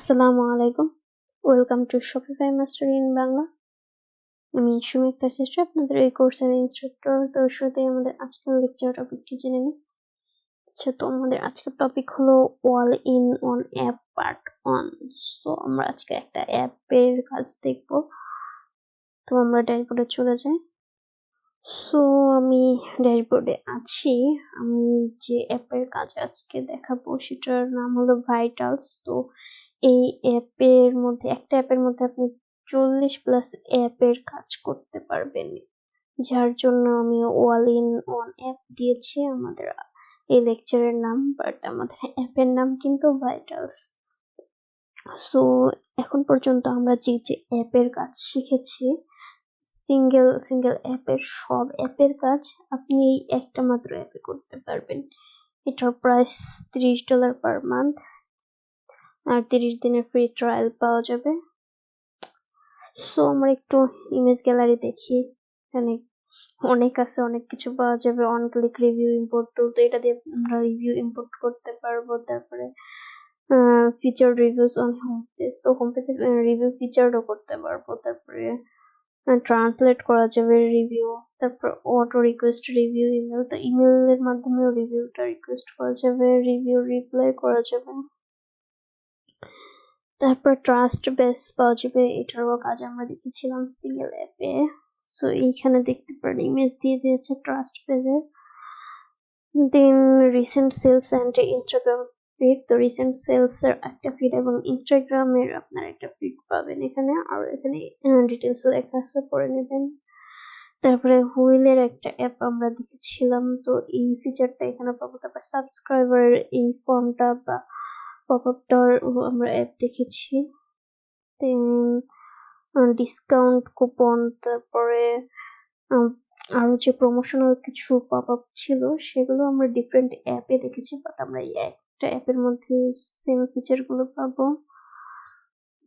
আসসালামু আলাইকুম। Welcome to Shopify master in Bangla আমি সুমিতা সিস্টার আপনাদের এই কোর্সের ইনস্ট্রাক্টর তো শুরুতেই আমাদের আজকের লেকচার টপিকটি জেনে নিই। আচ্ছা তো আমাদের আজকের টপিক হলো all in one app part one so আমরা আজকে একটা অ্যাপের কাজ দেখব। তো আমরা ড্যাশবোর্ডে চলে যাই। সো আমি ড্যাশবোর্ডে আছি। আমি যে অ্যাপের কাজ আজকে দেখাবো, সেটার নাম হলো ভাইটালস তো এই অ্যাপের মধ্যে, একটা অ্যাপের মধ্যে আপনি চল্লিশ প্লাস অ্যাপের কাজ করতে পারবেন। যার জন্য আমি ওয়াল ইন ওয়ান অ্যাপ দিয়েছি। আমাদের এই লেকচারের নাম বাট আমাদের অ্যাপের নাম কিন্তু ভাইটালস সো এখন পর্যন্ত আমরা যে যে অ্যাপের কাজ শিখেছি সিঙ্গেল সিঙ্গেল অ্যাপের সব অ্যাপের কাজ আপনি এই একটা মাত্র অ্যাপে করতে পারবেন। এটার প্রাইস ত্রিশ ডলার পার মান্থ আর তিরিশ দিনের ফ্রি ট্রায়াল পাওয়া যাবে। সো আমরা একটু ইমেজ গ্যালারি দেখি। এখানে অনেক আছে, অনেক কিছু পাওয়া যাবে। On click review import tool তো এটা দিয়ে আমরা রিভিউ ইম্পোর্ট করতে পারব। তারপরে feature reviews on home page তো হোম পেজে রিভিউ ফিচারও করতে পারব। তারপরে ট্রান্সলেট করা যাবে রিভিউ তারপর অটো রিকোয়েস্ট রিভিউ ইমেল তো ইমেলের মাধ্যমেও রিভিউটা রিকোয়েস্ট করা যাবে রিভিউ রিপ্লাই করা যাবে। তারপর ট্রাস্ট বেস পাওয়া যাবে। এটারও কাজ আমরা দেখেছিলাম সিঙ্গেল অ্যাপে সো এইখানে দেখতে পারেন ইমেজ দিয়ে দিয়েছে ট্রাস্ট পেজের then recent sales and Instagram feed তো রিসেন্ট সেলস এর একটা ফিড এবং ইনস্টাগ্রামের আপনার একটা ফিড পাবেন এখানে। আর এখানে ডিটেলস লেখা আছে, পড়ে নেবেন। তারপরে হুইলের একটা অ্যাপ আমরা দেখেছিলাম। তো এই ফিচারটা এখানে পাবো। তারপর সাবস্ক্রাইবার এই ফর্মটা বা পপ আপটার আমরা অ্যাপ দেখেছি। ডিসকাউন্ট কুপন তারপরে আরও যে প্রমোশনাল কিছু পপ আপ ছিল, সেগুলো আমরা ডিফারেন্ট অ্যাপে দেখেছি বাট আমরা এই একটা অ্যাপের মধ্যে সেম ফিচারগুলো পাবো।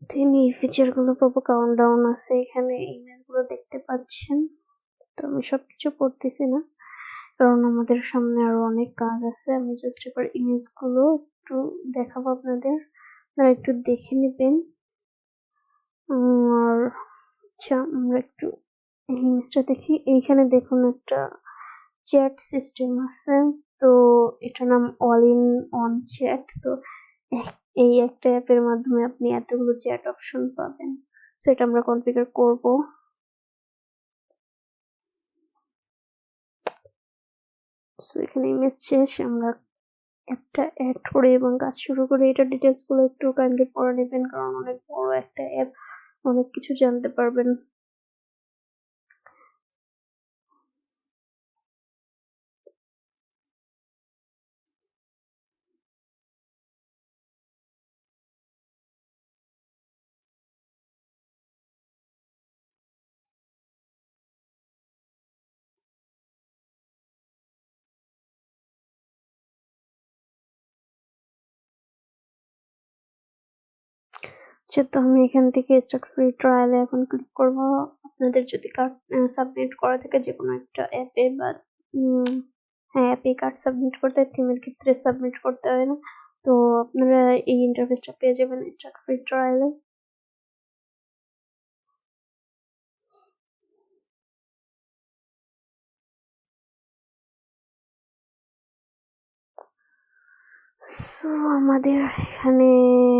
দেন এই ফিচারগুলো পাবো কাউন্টডাউন আছে এখানে ইমেলগুলো দেখতে পাচ্ছেন। তো আমি সবকিছু পড়তেছি না, কারণ আমাদের সামনে আরও অনেক কাজ আছে। আমি জাস্ট এবার ইমেজগুলো একটু দেখাবো আপনাদের। আপনারা একটু দেখে নেবেন। আর আচ্ছা আমরা একটু ইমেজটা দেখি। এইখানে দেখুন একটা চ্যাট সিস্টেম আছে। তো এটার নাম অল ইন অন চ্যাট। তো এই একটা অ্যাপের মাধ্যমে আপনি এতগুলো চ্যাট অপশন পাবেন। তো এটা আমরা কনফিগার করব। এখানে ইমেজ শেষ। আমরা অ্যাপটা অ্যাড করে এবং কাজ শুরু করে। এটা ডিটেলসগুলো একটু কাইন্ডলি পড়ে নেবেন, কারণ অনেক বড় একটা অ্যাপ অনেক কিছু জানতে পারবেন। আচ্ছা তো আমি এখান থেকে স্টার্ট ফ্রি ট্রায়ালে এখন ক্লিক করব। আপনাদের যদি কার্ড সাবমিট করা থাকে যে কোনো একটা অ্যাপে বা হ্যাঁ অ্যাপে কার্ড সাবমিট করতে হয় থিমের ক্ষেত্রে সাবমিট করতে হয় না। তো আপনারা এই ইন্টারফেসটা পেয়ে যাবেন স্টার্ট ফ্রি ট্রায়ালে সো আমাদের এখানে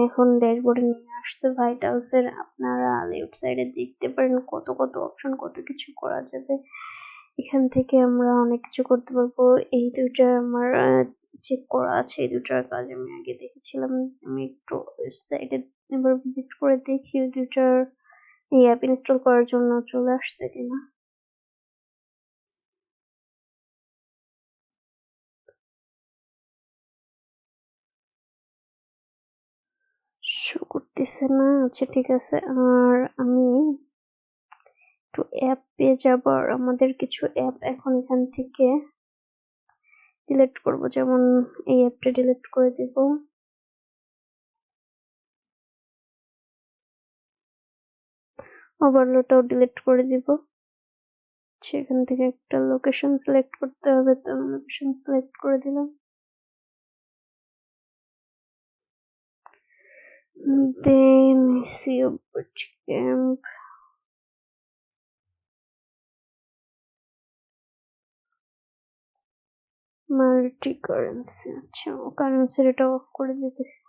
এখন ড্যাশবোর্ডে নিয়ে আসছে ভাইটালস এর। আপনারা লেফট সাইডে দেখতে পারেন কত কত অপশন কত কিছু করা যাবে। এখান থেকে আমরা অনেক কিছু করতে পারব। এই দুইটা আমার চেক করা আছে। এই দুটার কাজ আমি আগে দেখেছিলাম। আমি একটু ওয়েবসাইটে এবার ভিজিট করে দেখি। দুটার এই অ্যাপ ইনস্টল করার জন্য চলে আসছে কিনা। করতেছে না? আচ্ছা ঠিক আছে। আর আমি একটু অ্যাপ পেয়ে যাব। আর আমাদের কিছু অ্যাপ এখন এখান থেকে ডিলিট করব। যেমন এই অ্যাপটা ডিলিট করে দিব। ওভারলোটাও ডিলিট করে দিব। সেখান থেকে একটা লোকেশন সিলেক্ট করতে হবে। তো লোকেশন সিলেক্ট করে দিলাম। Then I see a bootcamp. Multi currency আচ্ছা কারেন্সি এটা অফ করে দিতেছি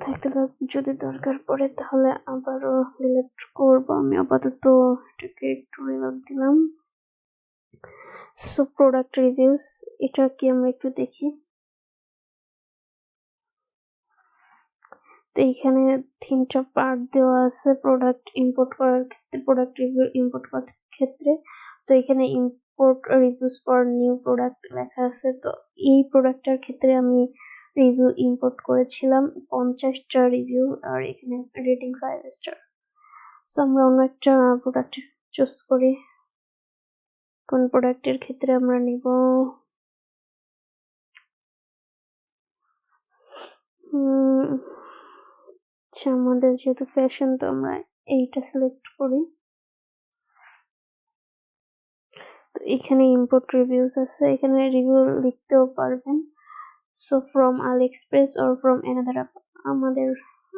থাকতে থাক- যদি দরকার পড়ে তাহলে আবারও ডিলেট করব আমি আপাতত এটাকে একটু রিভাব দিলাম সো প্রোডাক্ট রিভিউস এটা কি আমরা একটু দেখি তো এইখানে তিনটা পার্ট দেওয়া আছে প্রোডাক্ট ইম্পোর্ট করার ক্ষেত্রে প্রোডাক্ট রিভিউ ইম্পোর্ট করার ক্ষেত্রে। তো এখানে import reviews for new product লেখা আছে। তো এই প্রোডাক্টটার ক্ষেত্রে আমি রিভিউ ইম্পোর্ট করেছিলাম পঞ্চাশটা রিভিউ আর এখানে রেটিং ফাইভ স্টার সো আমরা অন্য একটা প্রোডাক্ট চুজ করি। কোন প্রোডাক্টের ক্ষেত্রে আমরা নিব? উম, আচ্ছা আমাদের যেহেতু ফ্যাশন তো আমরা এইটা সিলেক্ট করি। তো এখানে ইম্পোর্ট রিভিউস আছে, এখানে রিভিউ লিখতেও পারবেন। So from AliExpress or from another আমাদের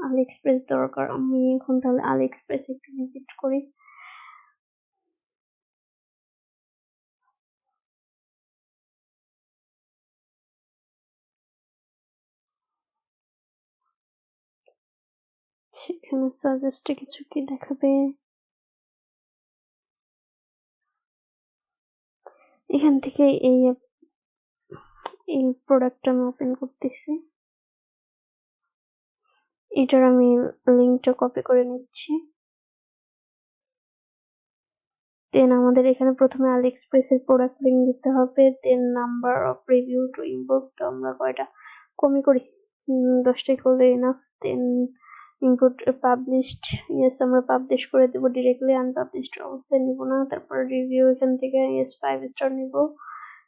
আল এক্সপ্রেস দরকার। আমি এখন তাহলে আল এক্সপ্রেস একটু ভিজিট করি। সেখানে সাজেস্টে কিছু কি দেখাবে? এখান থেকে এই এই প্রোডাক্টটা আমি ওপেন করতেছি। এটার আমি লিঙ্কটা কপি করে নিচ্ছি। দেন আমাদের এখানে প্রথমে আলি এক্সপ্রেসের প্রোডাক্ট লিঙ্ক দিতে হবে। Then number of review to import আমরা কয়টা? কমই করি। দশটাই করলে enough then input published yes আমরা পাবলিশ করে দেবো ডিরেক্টলি আনপাবলিশড অবস্থায় নিব না, তারপর রিভিউ এখান থেকে ইয়েস ফাইভ স্টার নিব।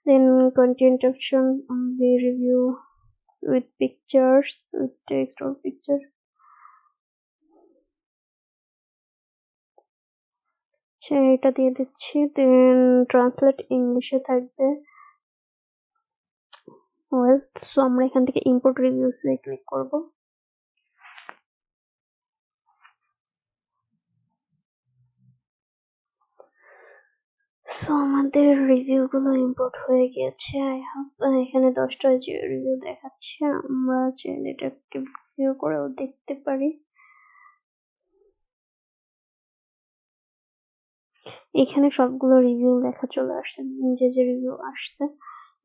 Then content option only review with pictures with text or picture এটা দিয়ে দিচ্ছি দেন ট্রান্সলেট ইংলিশে থাকবে। ওয়েল সো আমরা এখান থেকে ইম্পোর্ট রিভিউস ক্লিক করব। সো আমাদের রিভিউ গুলো ইম্পোর্ট হয়ে গিয়েছে আই হোপ এখানে দশটা যে রিভিউ দেখাচ্ছে, আমরা চাইলে এটাকে ভিউ করেও দেখতে পারি। এখানে সবগুলো রিভিউ দেখা চলে আসছে যে যে রিভিউ আসছে।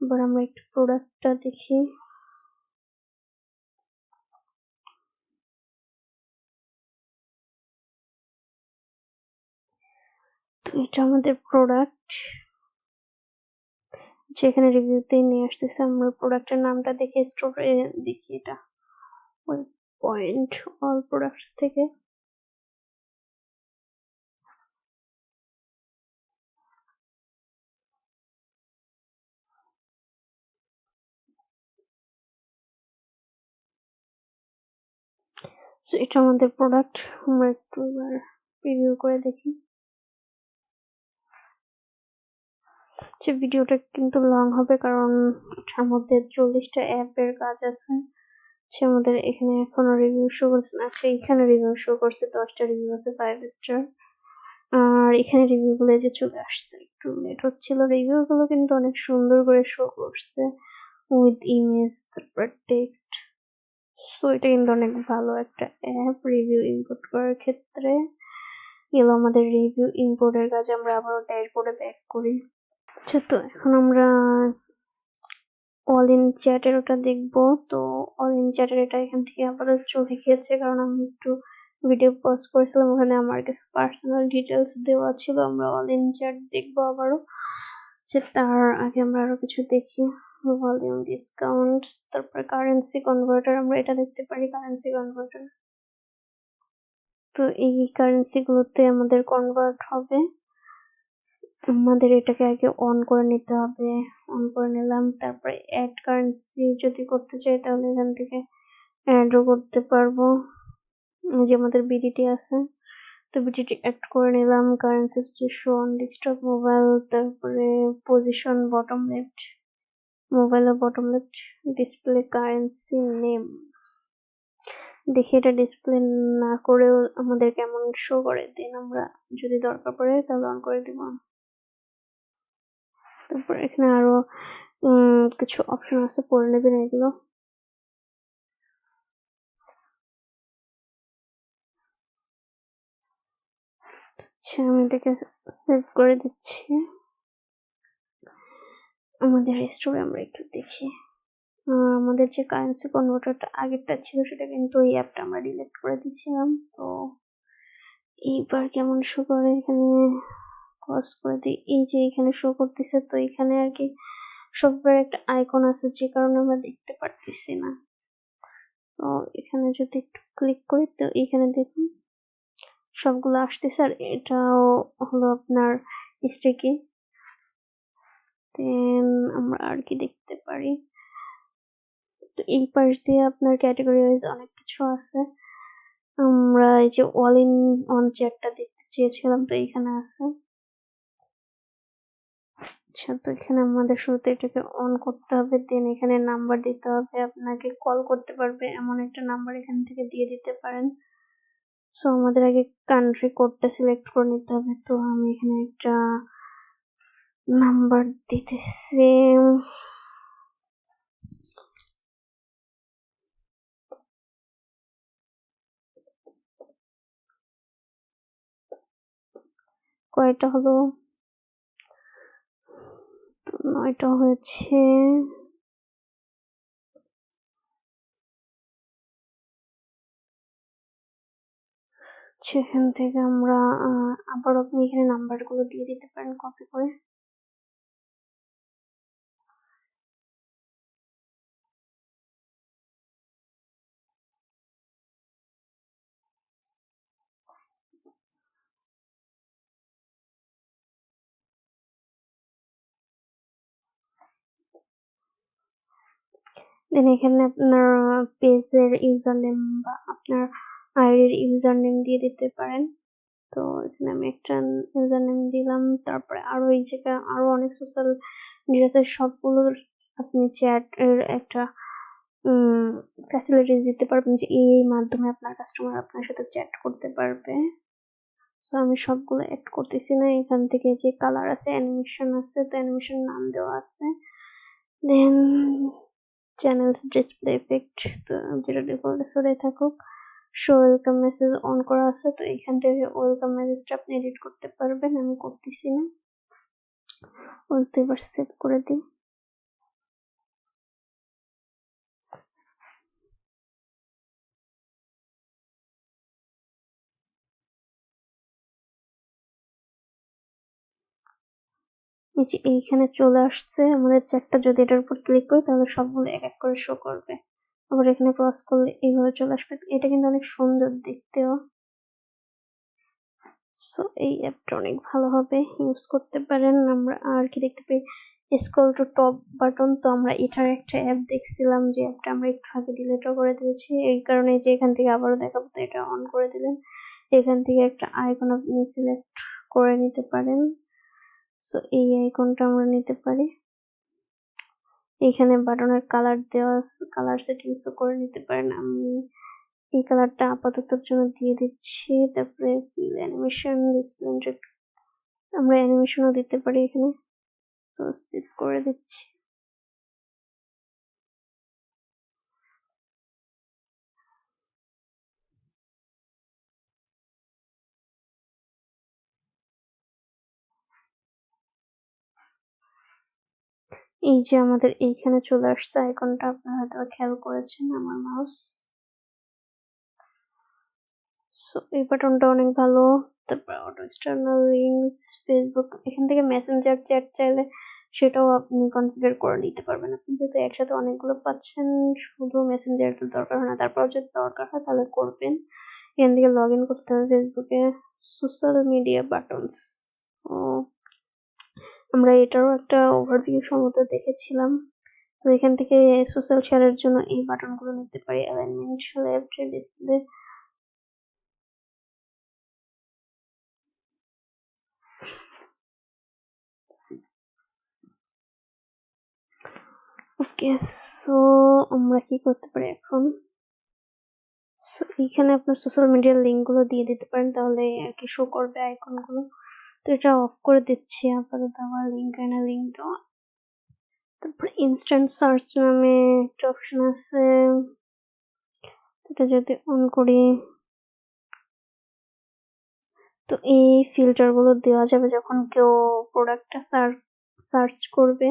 এবার আমরা একটু প্রোডাক্টটা দেখি। এটা আমাদের প্রোডাক্ট যেখানে রিভিউতে নিয়ে আসতেছে। আমরা প্রোডাক্টের নামটা দেখে স্টোরে দেখি এটা। পয়েন্ট অল প্রোডাক্টস থেকে। এটা আমাদের প্রোডাক্ট আমরা একটু এবার রিভিউ করে দেখি। যে ভিডিওটা কিন্তু লং হবে কারণ আমাদের চল্লিশটা অ্যাপের কাজ আছে। সে আমাদের এখানে এখনও রিভিউ শো করছে আচ্ছা এখানে রিভিউ শো করছে, দশটা রিভিউ আছে ফাইভ স্টার আর এখানে রিভিউ গুলো যে চলে আসছে, একটু লেট হচ্ছিল। রিভিউ গুলো কিন্তু অনেক সুন্দর করে শো করছে উইথ ইমেজ তারপর টেক্সট সো এটা কিন্তু অনেক ভালো একটা অ্যাপ রিভিউ ইম্পোর্ট করার ক্ষেত্রে। এগুলো আমাদের রিভিউ ইম্পোর্টের কাজে, আমরা আবারও ড্যাশবোর্ডে ব্যাক করি। আচ্ছা তো এখন আমরা অল ইন চ্যাটের ওটা দেখব। তো অল ইন চ্যাটের এটা এখান থেকে আপাতত চলে গিয়েছে, কারণ আমি একটু ভিডিও পজ করেছিলাম, ওখানে আমার কিছু পার্সোনাল ডিটেলস দেওয়া ছিল, আমরা অল ইন চ্যাট দেখব আবারও। যে তার আগে আমরা আরও কিছু দেখি। ভলিউম ডিসকাউন্ট তারপর কারেন্সি কনভার্টার আমরা এটা দেখতে পারি কারেন্সি কনভার্টার তো এই কারেন্সি গুলোতে আমাদের কনভার্ট হবে। আমাদের এটাকে আগে অন করে নিতে হবে। অন করে নিলাম, তারপরে অ্যাড কারেন্সি যদি করতে চাই তাহলে এখান থেকে অ্যাডও করতে পারব। যে আমাদের বিডিটি আছে, তো বিডিটি অ্যাড করে নিলাম currency show on desktop mobile তারপরে পজিশন বটম লেফট মোবাইলের bottom left display currency name দেখি এটা ডিসপ্লে না করেও আমাদের কেমন শো করে দেন আমরা যদি দরকার পড়ে তাহলে অন করে দিব। তারপর এখানে আরও কিছু অপশন আছে, পড়ে নেবেন এগুলো। আচ্ছা আমি এটাকে সেভ করে দিচ্ছি। আমাদের স্টোরে আমরা একটু দেখি। আমাদের যে কারেন্সি কনভার্টারটা আগেরটা ছিল, সেটা কিন্তু এই অ্যাপটা আমরা ডিলিট করে দিয়েছিলাম। তো, এইবার কেমন শো করে এখানে? ক্রস করে দিই। এই যে এখানে শো করতেছে, তো এখানে আর কি সফটওয়্যার একটা আইকন আছে যে কারণে আমরা দেখতে পারতেছি না। তো এখানে যদি একটু ক্লিক করি, তো এখানে দেখুন সবগুলো আসতেছে। আর এটাও হলো আপনার স্টিকি দেন আমরা আর কি দেখতে পারি। তো এই পাশ দিয়ে আপনার ক্যাটাগরি ওয়াইজ অনেক কিছু আছে। আমরা এই যে অল ইন অন চেয়ারটা দেখতে চেয়েছিলাম, তো এখানে আছে। তো এখানে আমাদের শুরুতে এটাকে অন করতে হবে দেন এখানে নাম্বার দিতে হবে, আপনাকে কল করতে পারবে, এমন একটা নাম্বার এখান থেকে দিয়ে দিতে পারেন। সো আমাদের আগে কান্ট্রি কোডটা সিলেক্ট করে নিতে হবে, তো আমি এখানে একটা নাম্বার দিতেছি। কয়টা হলো? নয়টা হয়েছে। সেখান থেকে আমরা আবার আপনি এখানে নাম্বারগুলো দিয়ে দিতে পারেন কপি করে। দেন এখানে আপনার পেজের ইউজার নেম বা আপনার আইডির ইউজার নেম দিয়ে দিতে পারেন। তো এখানে আমি একটা ইউজার নেম দিলাম, তারপরে আরও এই জায়গায় আরও অনেক সোশ্যাল মিডিয়াতে সবগুলোর আপনি চ্যাট এর একটা ফ্যাসিলিটিস দিতে পারবেন যে এই মাধ্যমে আপনার কাস্টমার আপনার সাথে চ্যাট করতে পারবে। তো আমি সবগুলো অ্যাড করতেছি না, এখান থেকে যে কালার আছে অ্যানিমেশন আছে, তো অ্যানিমেশন নাম দেওয়া আছে। দেন ডিসপ্লে ইফেক্ট তো যেটা ডিফল্ট সরে থাকুক শো ওয়েলকাম মেসেজ অন করা আছে, তো এখান থেকে ওয়েলকাম মেসেজটা আপনি এডিট করতে পারবেন, আমি করতেছি না। ওই তো এবার সেভ করে দিই। এই যে এইখানে চলে আসছে আমাদের চ্যাটটা যদি এটার উপর ক্লিক করি তাহলে সবগুলো এক এক করে শো করবে। আবার এখানে ক্রস করলে এইভাবে চলে আসবে। এটা কিন্তু অনেক সুন্দর দেখতেও। সো এই অ্যাপটা অনেক ভালো হবে। ইউজ করতে পারেন। আমরা আর কি দেখতে পাই স্ক্রল টু টপ বাটন তো আমরা এটার একটা অ্যাপ দেখছিলাম যে অ্যাপটা আমরা একটু আগে ডিলিটও করে দিয়েছি। এই কারণে যে এখান থেকে আবারও দেখাবো তো এটা অন করে দিলেন। এখান থেকে একটা আইকন আপনি সিলেক্ট করে নিতে পারেন। সো এই আইকনটা আমরা নিতে পারি। এখানে বাটনের কালার দেওয়া কালার সেটিংসও করে নিতে পারেন। আমি এই কালারটা আপাততর জন্য দিয়ে দিচ্ছি। তারপরে অ্যানিমেশন ডিসপ্লে আমরা অ্যানিমেশনও দিতে পারি এখানে। তো সেভ করে দিচ্ছি। এই যে আমাদের এইখানে চলে আসছে আইকনটা, আপনারা হয়তো খেয়াল করেছেন আমার মাউস সো এই বাটনটা অনেক ভালো। তারপর অটো এক্সটার্নাল লিঙ্কস ফেসবুক এখান থেকে মেসেঞ্জার চ্যাট চাইলে সেটাও আপনি কনফিগার করে নিতে পারবেন। আপনি যেহেতু একসাথে অনেকগুলো পাচ্ছেন, শুধু মেসেঞ্জার দরকার হয় না। তারপর যদি দরকার হয় তাহলে করবেন। এখান থেকে লগ ইন করতে হবে ফেসবুকে সোশ্যাল মিডিয়া বাটনস ও আমরা এটারও একটা ওভারভিউ সম্ভবত দেখেছিলাম। তো এখান থেকে সোশ্যাল শেয়ারের জন্য এই বাটনগুলো নিতে পারি alignment left display okay so আমরা কি করতে পারি এখন? আপনার সোশ্যাল মিডিয়ার লিঙ্কগুলো দিয়ে দিতে পারেন, তাহলে আর কি শো করবে আইকনগুলো। তো এটা অফ করে দিচ্ছি আপাতত আমার লিঙ্ক এনে লিঙ্ক দেওয়া তারপর ইনস্ট্যান্ট সার্চ নামে একটা অপশন আছে। এটা যদি অন করি তো এই ফিল্টারগুলো দেওয়া যাবে যখন কেউ প্রোডাক্টটা সার্চ করবে।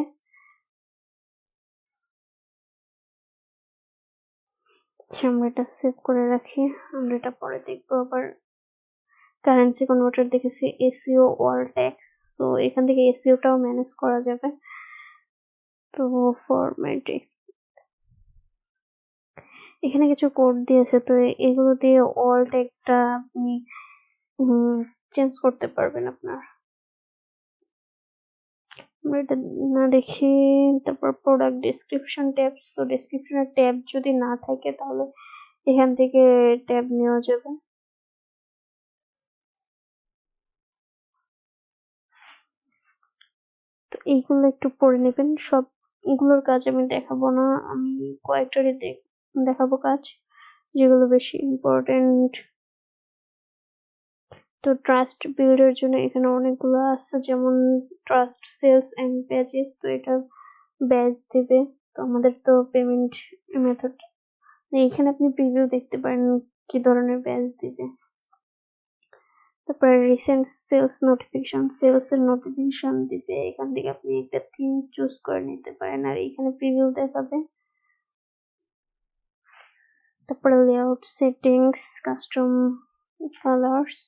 আচ্ছা, আমরা এটা সেভ করে রাখি আমরা এটা পরে দেখব আবার। কারেন্সি কনভার্টার দেখেছি এসিও অল ট্যাক্স তো এখান থেকে এসিওটাও ম্যানেজ করা যাবে। তো ফরম্যাট এখানে কিছু কোড দিয়েছে, তো এগুলো দিয়ে অল ট্যাগটা আপনি চেঞ্জ করতে পারবেন আপনার। এটা না দেখি, তারপর প্রোডাক্ট ডেসক্রিপশন ট্যাবস তো ডেসক্রিপশনের ট্যাব যদি না থাকে, তাহলে এখান থেকে ট্যাব নেওয়া যাবে। এইগুলো একটু পড়ে নেবেন। সবগুলোর কাজ আমি দেখাবো না। আমি কয়েকটারই দেখাবো কাজ যেগুলো বেশি ইম্পর্টেন্ট তো ট্রাস্ট বিল্ডের জন্য এখানে অনেকগুলো আছে। যেমন ট্রাস্ট সেলস এন্ড প্যাচেস তো এটা ব্যাচ দেবে। তো আমাদের তো পেমেন্ট মেথড এখানে আপনি প্রিভিউ দেখতে পারেন কি ধরনের ব্যাচ দিবে। তারপরে রিসেন্ট সেলস নোটিফিকেশন সেলস এর নোটিফিকেশন দিবে, এখান থেকে আপনি একটা থিম চুজ করে নিতে পারেন, আর এখানে প্রিভিউ দেখাবে। তারপরে লেআউট সেটিংস কাস্টম কালার্স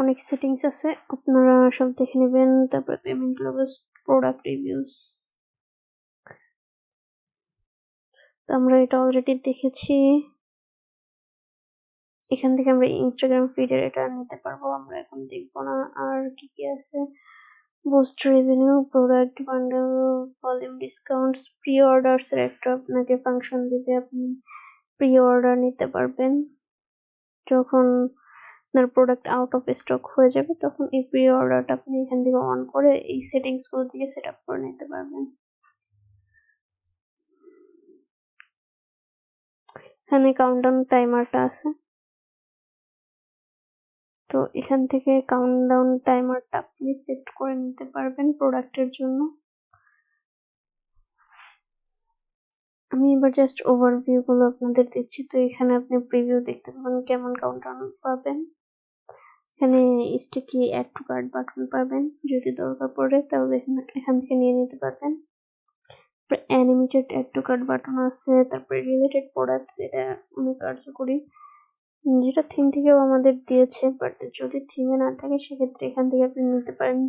অনেক সেটিংস আছে, আপনারা সব দেখে নেবেন। তারপর পেমেন্ট লোগোস প্রোডাক্ট রিভিউস আমরা এটা অলরেডি দেখেছি। এখান থেকে আমরা ইনস্টাগ্রাম ফিডের এটা নিতে পারব। আমরা এখন দেখব না আর কি কি আছে। Boost revenue product bundle volume discounts pre orders এর একটা আপনাকে ফাংশন দিবে। আপনি প্রি অর্ডার নিতে পারবেন। যখন আপনার প্রোডাক্ট আউট অফ স্টক হয়ে যাবে, তখন এই প্রি অর্ডারটা আপনি এখান থেকে অন করে এই সেটিংসগুলো দিয়ে সেট আপ করে নিতে পারবেন। এখানে কাউন্টডাউন টাইমারটা আছে। তো এখান থেকে কাউন্টডাউন টাইমারটা আপনি সেট করে নিতে পারবেন প্রোডাক্টের জন্য। আমি এবার জাস্ট ওভারভিউ গুলো আপনাদের দিচ্ছি। তো এখানে আপনি প্রিভিউ দেখতে পাবেন কেমন কাউন্টডাউন পাবেন। এখানে sticky add to cart button পাবেন। যদি দরকার পড়ে তাহলে এখান থেকে নিয়ে নিতে পারবেন। Animated add to cart button আছে, তারপরে রিলেটেড প্রোডাক্টস এটা অনেক কার্যকরী, যেটা থিম থেকেও আমাদের দিয়েছে বাট যদি থিমে না থাকে, সেক্ষেত্রে এখান থেকে আপনি নিতে পারেন।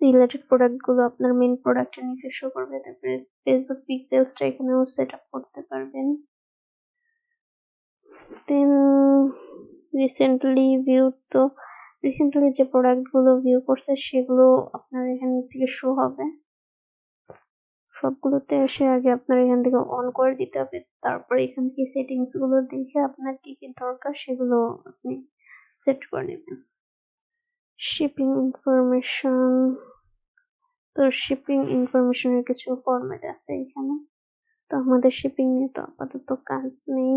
রিলেটেড প্রোডাক্টগুলো আপনার মেন প্রোডাক্টের নিচে শো করবে, তারপরে ফেসবুক পিক্সেলসটা এখানেও সেট আপ করতে পারবেন। দেন রিসেন্টলি ভিউ তো রিসেন্টলি যে প্রোডাক্টগুলো ভিউ করছে, সেগুলো আপনার এখান থেকে শো হবে। সবগুলোতে এসে আগে আপনার এখান থেকে অন করে দিতে হবে। তারপর এখান থেকে সেটিংসগুলো দেখে আপনার কি কি দরকার সেগুলো আপনি সেট করে নেবেন। শিপিং ইনফরমেশন তো শিপিং ইনফরমেশনের কিছু ফরম্যাট আছে এখানে। তো আমাদের শিপিং নিয়ে তো আপাতত কাজ নেই।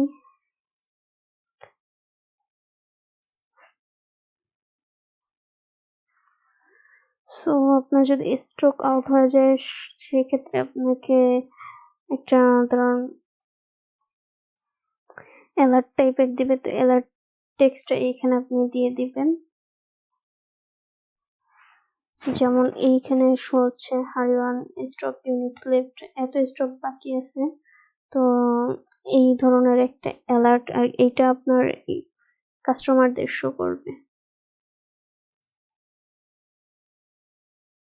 সো আপনার যদি স্ট্রোক আউট হয়ে যায়, সেক্ষেত্রে আপনাকে একটা ধরুন অ্যালার্ট টাইপের দিবে, তো অ্যালার্ট টেক্সটটা এইখানে আপনি দিয়ে দিবেন। যেমন এইখানে শো হচ্ছে hurry one stock unit left এত স্টক বাকি আছে। তো এই ধরনের একটা অ্যালার্ট আর এইটা আপনার কাস্টমারদের শো করবে।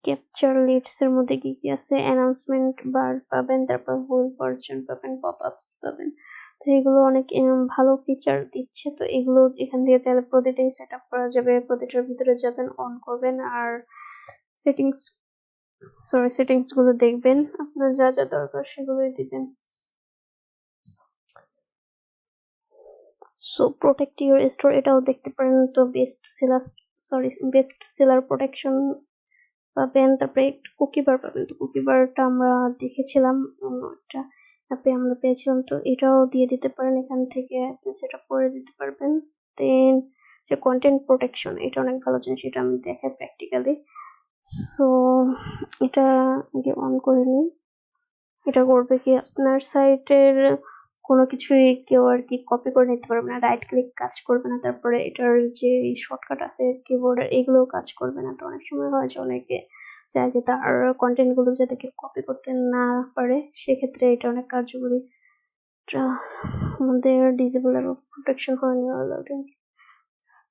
ক্যাপচার লিডস এর মধ্যে কি কি আছে? অ্যানাউন্সমেন্ট বার পাবেন, তারপর হোল ভার্জন পাবেন পপ আপস পাবেন। তো এগুলো অনেক ভালো ফিচার দিচ্ছে। তো এগুলো এখান থেকে চাইলে প্রতিটাই সেট আপ করা যাবে, প্রতিটার ভিতরে যাবেন অন করবেন আর সেটিংস সরি সেটিংসগুলো দেখবেন। আপনার যা যা দরকার সেগুলোই দিবেন। সো প্রোটেক্ট ইউর স্টোর এটাও দেখতে পারেন। তো best seller sorry best seller protection পাবেন তারপরে কুকি বার পাবেন। তো কুকি বারটা আমরা দেখেছিলাম একটা অ্যাপে আমরা পেয়েছিলাম। তো এটাও দিয়ে দিতে পারেন এখান থেকে আপনি সেটা করে দিতে পারবেন। দেন যে কন্টেন্ট প্রোটেকশন এটা অনেক ভালো জিনিস, এটা আমি দেখাই প্র্যাকটিক্যালি সো এটা আগে অন করে নিই। এটা করবে কি আপনার সাইটের কোনো কিছুই কেউ আর কি কপি করে নিতে পারবে না রাইট ক্লিক কাজ করবে না, তারপরে এটার যে শর্টকাট আছে কিবোর্ডের এগুলো কাজ করবে না। তো অনেক সময় হয় যে অনেকে চায় যে তার কন্টেন্টগুলো যাতে কেউ কপি করতে না পারে, সেক্ষেত্রে এটা অনেক কার্যকরী। এটা আমাদের ডিজেবল এবং প্রোটেকশন করে নেওয়া হলো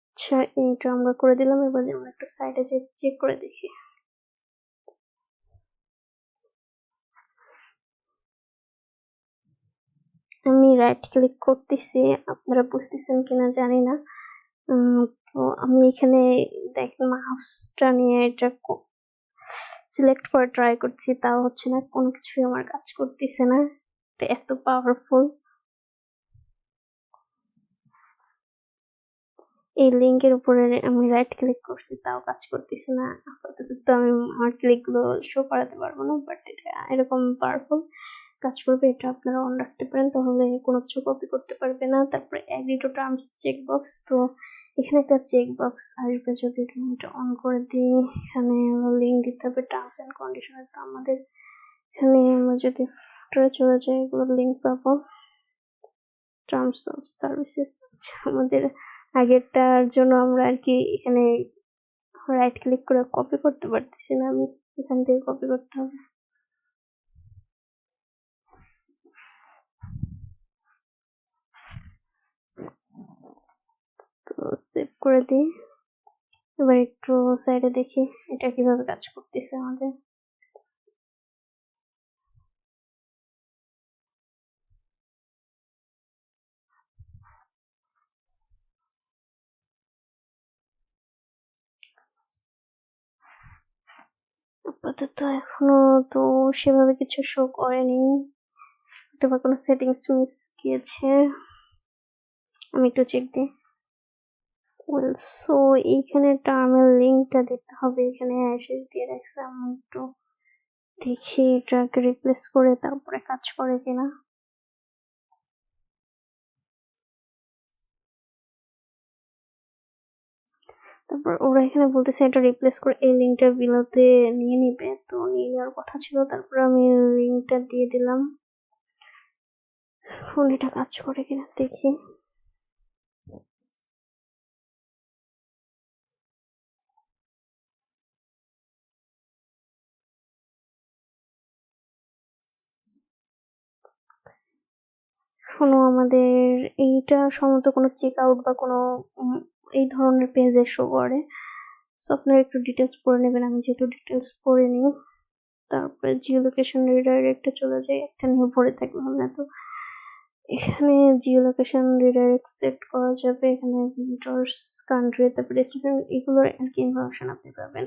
আচ্ছা এইটা আমরা করে দিলাম, এবার আমরা একটু সাইডে চেক করে দেখি। আমি রাইট ক্লিক করতেছি, আপনারা বুঝতেছেন কিনা জানি না। তো আমি এখানে দেখেন মাউসটা নিয়ে এটা সিলেক্ট করে ট্রাই করছি, তাও হচ্ছে না, কোনো কিছুই আমার কাজ করতেছে না। এত পাওয়ারফুল এই লিঙ্কের উপরে আমি রাইট ক্লিক করছি, তাও কাজ করতেছে না। আপাতত তো আমি আমার ক্লিকগুলো শো করাতে পারব না বাট এটা এরকম পাওয়ারফুল কাজ করবে, এটা আপনারা অন রাখতে পারেন, তাহলে কোনো কিছু কপি করতে পারবে না। তারপরে agree to terms check box তো এখানে একটা চেক বক্স আসবে, যদি এটা অন করে দিই, এখানে লিঙ্ক দিতে হবে টার্মস অ্যান্ড কন্ডিশনের তো আমাদের এখানে আমরা যদি চলে যাই এগুলো লিঙ্ক পাবো। টার্মস অফ সার্ভিসেস আমাদের আগেরটার জন্য আমরা আর কি এখানে রাইট ক্লিক করে কপি করতে পারতেছি না, আমি এখান থেকে কপি করতে হবে। সেভ করে দিই। এবার একটু সাইডে দেখি এটা কীভাবে কাজ করতেছে আমাদের। আপাতত এখনও তো সেভাবে কিছু শো করেনি। তোমার কোনো সেটিংস মিস গিয়েছে? আমি একটু চেক দিই। ওয়েল সো এইখানে টার্মের লিঙ্কটা দিতে হবে। এখানে অ্যাশেস দিয়ে রাখছে। আমি একটু দেখি এটাকে রিপ্লেস করে তারপরে কাজ করে কিনা। তারপর ওরা এখানে বলতেছে এটা রিপ্লেস করে এই লিঙ্কটা বিলোতে নিয়ে নিবে। তো নিয়ে নেওয়ার কথা ছিল। তারপর আমি লিঙ্কটা দিয়ে দিলাম। ফোন এটা কাজ করে কিনা দেখি। এখনও আমাদের এইটা সম্ভবত কোনো চেক আউট বা কোনো এই ধরনের পেজে শো করে। সো আপনারা একটু ডিটেলস পড়ে নেবেন, আমি যেহেতু ডিটেলস পড়ে নিই। তারপরে জিও লোকেশন রিডাইরেক্টে চলে যাই, একটা নিয়ে ভরে থাকবে না তো। এখানে জিও লোকেশন রিডাইরেক্ট সেট করা যাবে, এখানে ভিজিটর্স কান্ট্রি তারপরে এগুলোর আর কি ইনফরমেশন আপনি পাবেন।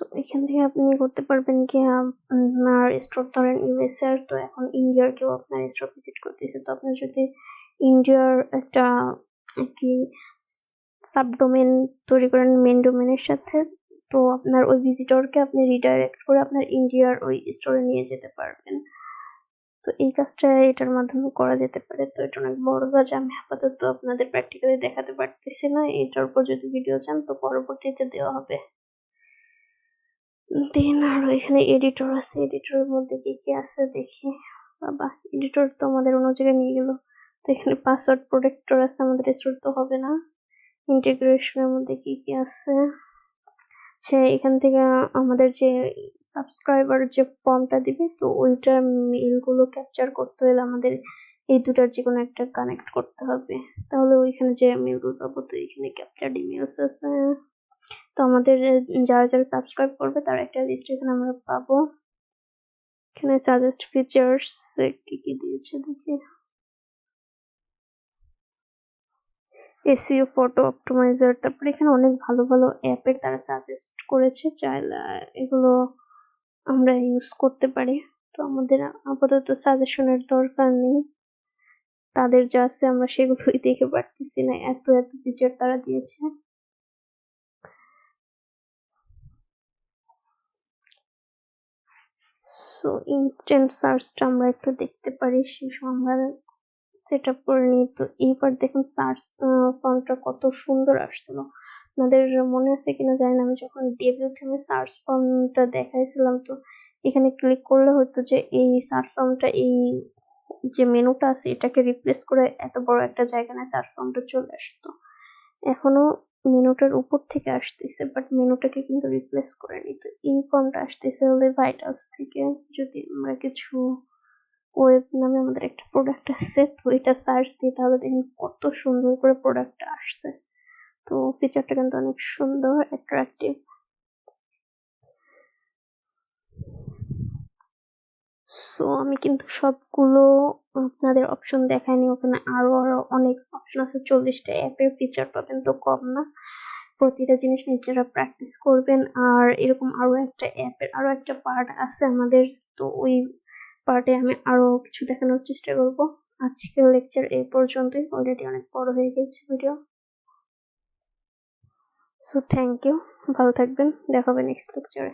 সো এখান থেকে আপনি করতে পারবেন কি আপনার স্টোর ধরেন ইউএসএর তো এখন ইন্ডিয়ার কেউ আপনার স্টোর ভিজিট করতেছে। তো আপনার যদি ইন্ডিয়ার একটা কি সাবডোমেন তৈরি করেন মেন ডোমেনের সাথে, তো আপনার ওই ভিজিটরকে আপনি রিডাইরেক্ট করে আপনার ইন্ডিয়ার ওই স্টোরে নিয়ে যেতে পারবেন। তো এই কাজটা এটার মাধ্যমে করা যেতে পারে। তো এটা অনেক বড় কাজ, আমি আপাতত আপনাদের প্র্যাকটিক্যালি দেখাতে পারতেছি না। এটার উপর যদি ভিডিও চান, তো পরবর্তীতে দেওয়া হবে। দেন আর এখানে এডিটর আছে। এডিটরের মধ্যে কি কি আছে দেখি। বাবা এডিটর তো আমাদের অন্য জায়গায় নিয়ে গেল। তো এখানে পাসওয়ার্ড প্রোটেক্টর আছে, আমাদের স্টোর তো হবে না। ইন্টিগ্রেশনের মধ্যে কি কি আছে? সে এখান থেকে আমাদের যে সাবস্ক্রাইবার যে ফর্মটা দিবে, তো ওইটার মেলগুলো ক্যাপচার করতে হলে আমাদের এই দুটার যে কোনো একটা কানেক্ট করতে হবে। তাহলে ওইখানে যে মেলগুলো পাবো, তো এখানে ক্যাপচার ইমেলস আছে। তো আমাদের যারা যারা সাবস্ক্রাইব করবে তার একটা লিস্ট এখানে আমরা পাবো। এখানে সাজেস্ট ফিচার্স কি কি দিয়েছে দেখি। এসিও ফটো অপটিমাইজার তারপরে এখানে অনেক ভালো ভালো অ্যাপের তারা সাজেস্ট করেছে, চাইলে এগুলো আমরা ইউজ করতে পারি। তো আমাদের আপাতত সাজেশনের দরকার নেই। তাদের যা আছে আমরা সেগুলোই দেখে পারতেছি না, এত এত ফিচার তারা দিয়েছে। সো ইনস্ট্যান্ট সার্চটা আমরা একটু দেখতে পারি, সেই সময় আমরা সেট আপ করে নিই তো, এইবার দেখুন সার্চ ফর্মটা কত সুন্দর আসছিল। আপনাদের মনে আছে কিনা জানি না, আমি যখন ডেবিউ থেকে সার্চ ফর্মটা দেখাইছিলাম, তো এখানে ক্লিক করলে হতো যে এই সার্চ ফর্মটা এই যে মেনুটা আছে, এটাকে রিপ্লেস করে এত বড় একটা জায়গা না সার্চ ফর্মটা চলে আসতো। এখনও মেনুটার উপর থেকে আসতেছে বাট মেনুটাকে কিন্তু রিপ্লেস করে তো এই ফর্মটা আসতেছে হলে ভাইটালস থেকে। যদি আমরা কিছু ওয়েব নামে আমাদের একটা প্রোডাক্ট আছে, তো এটা সার্চ দিই তাহলে দেখুন কত সুন্দর করে প্রোডাক্টটা আসছে। তো ফিচারটা কিন্তু অনেক সুন্দর অ্যাট্রাকটিভ সো আমি কিন্তু সবগুলো আপনাদের অপশন দেখাইনি। ওখানে আরও আরও অনেক অপশন আছে। চল্লিশটা অ্যাপের ফিচার পাবেন তো কম না। প্রতিটা জিনিস নিজেরা প্র্যাকটিস করবেন। আর এরকম আরও একটা অ্যাপের আরও একটা পার্ট আছে আমাদের। তো ওই পার্টে আমি আরও কিছু দেখানোর চেষ্টা করব। আজকের লেকচার এই পর্যন্তই। অলরেডি অনেক বড় হয়ে গেছে ভিডিও সো থ্যাংক ইউ ভালো থাকবেন। দেখা হবে নেক্সট লেকচারে